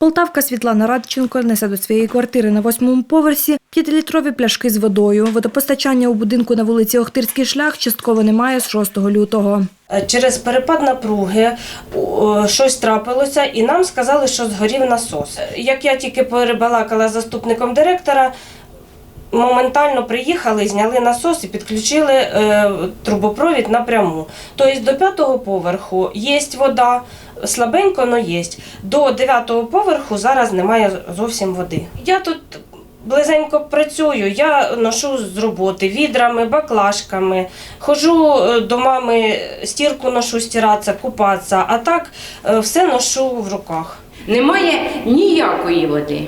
Полтавка Світлана Радченко несе до своєї квартири на восьмому поверсі п'ятилітрові пляшки з водою. Водопостачання у будинку на вулиці Охтирський шлях частково немає з 6 лютого. Е, Через перепад напруги щось трапилося, і нам сказали, що згорів насос. Як я тільки перебалакала заступником директора, моментально приїхали, зняли насос і підключили е, трубопровід напряму. Тобто до п'ятого поверху є вода, слабенько, але є. До дев'ятого поверху зараз немає зовсім води. Я тут близенько працюю, я ношу з роботи відрами, баклажками, хожу е, до мами, стірку ношу стиратися, купатися, а так е, все ношу в руках. Немає ніякої води.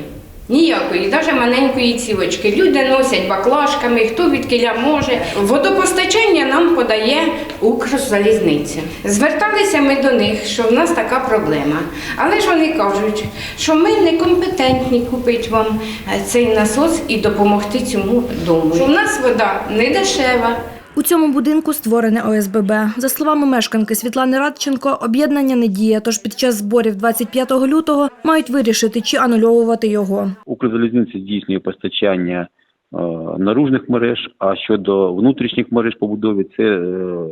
Ніякої, навіть маленької цівочки. Люди носять баклажками, хто від киля може. Водопостачання нам подає Укрзалізниця. Зверталися ми до них, що в нас така проблема. Але ж вони кажуть, що ми некомпетентні купити вам цей насос і допомогти цьому дому. Що в нас вода не дешева. У цьому будинку створене ОСББ. За словами мешканки Світлани Радченко, об'єднання не діє, тож під час зборів 25 лютого мають вирішити, чи анульовувати його. Укрзалізниця здійснює постачання е, наружних мереж, а щодо внутрішніх мереж побудови це е,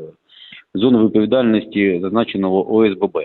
зона відповідальності зазначеного ОСББ.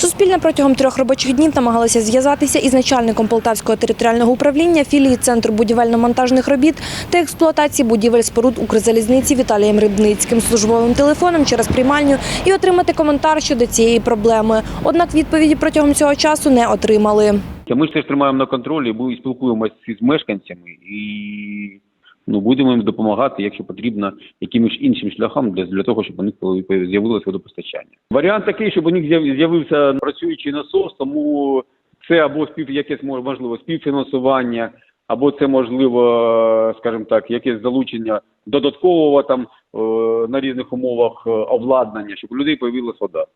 Суспільне протягом трьох робочих днів намагалося зв'язатися із начальником Полтавського територіального управління філії Центру будівельно-монтажних робіт та експлуатації будівель споруд Укрзалізниці Віталієм Рибницьким службовим телефоном через приймальню і отримати коментар щодо цієї проблеми. Однак відповіді протягом цього часу не отримали. Ми ж теж тримаємо на контролі, ми спілкуємося з мешканцями і ну, будемо їм допомагати, якщо потрібно, якимось іншим шляхом для, для того, щоб у них з'явилося водопостачання. Варіант такий, щоб у них з'явився працюючий насос, тому це або спів якесь можливо співфінансування, або це можливо, скажімо так, якесь залучення додаткового там е, на різних умовах е, обладнання, щоб у людей появилась вода.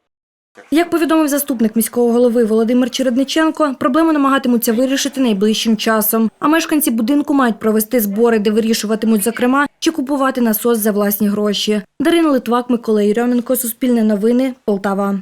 Як повідомив заступник міського голови Володимир Чередниченко, проблему намагатимуться вирішити найближчим часом. А мешканці будинку мають провести збори, де вирішуватимуть, зокрема, чи купувати насос за власні гроші. Дарина Литвак, Микола Єрьоменко, Суспільне новини, Полтава.